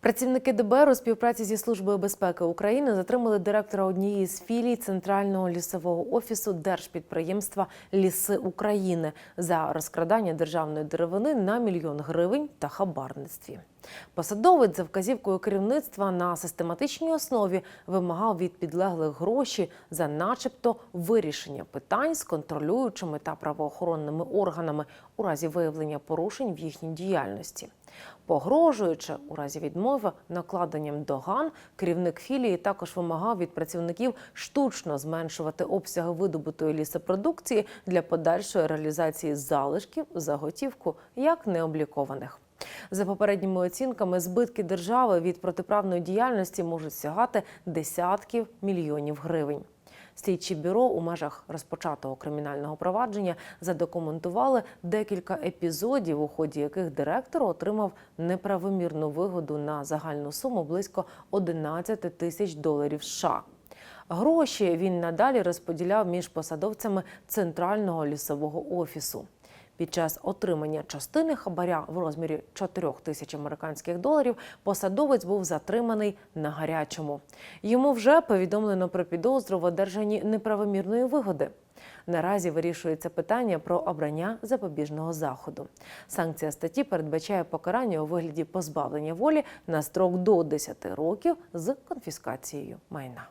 Працівники ДБР у співпраці зі службою безпеки України затримали директора однієї з філій центрального лісового офісу держпідприємства Ліси України за розкрадання державної деревини на мільйон гривень та хабарництві. Посадовець за вказівкою керівництва на систематичній основі вимагав від підлеглих гроші за, начебто, вирішення питань з контролюючими та правоохоронними органами у разі виявлення порушень в їхній діяльності. Погрожуючи у разі відмови накладенням доган, керівник філії також вимагав від працівників штучно зменшувати обсяги видобутої лісопродукції для подальшої реалізації залишків за готівку як необлікованих. За попередніми оцінками, збитки держави від протиправної діяльності можуть сягати десятків мільйонів гривень. Слідчі бюро у межах розпочатого кримінального провадження задокументували декілька епізодів, у ході яких директор отримав неправомірну вигоду на загальну суму близько 11 тисяч доларів США. Гроші він надалі розподіляв між посадовцями центрального лісового офісу. Під час отримання частини хабаря в розмірі 4 тисяч американських доларів посадовець був затриманий на гарячому. Йому вже повідомлено про підозру в одержанні неправомірної вигоди. Наразі вирішується питання про обрання запобіжного заходу. Санкція статті передбачає покарання у вигляді позбавлення волі на строк до 10 років з конфіскацією майна.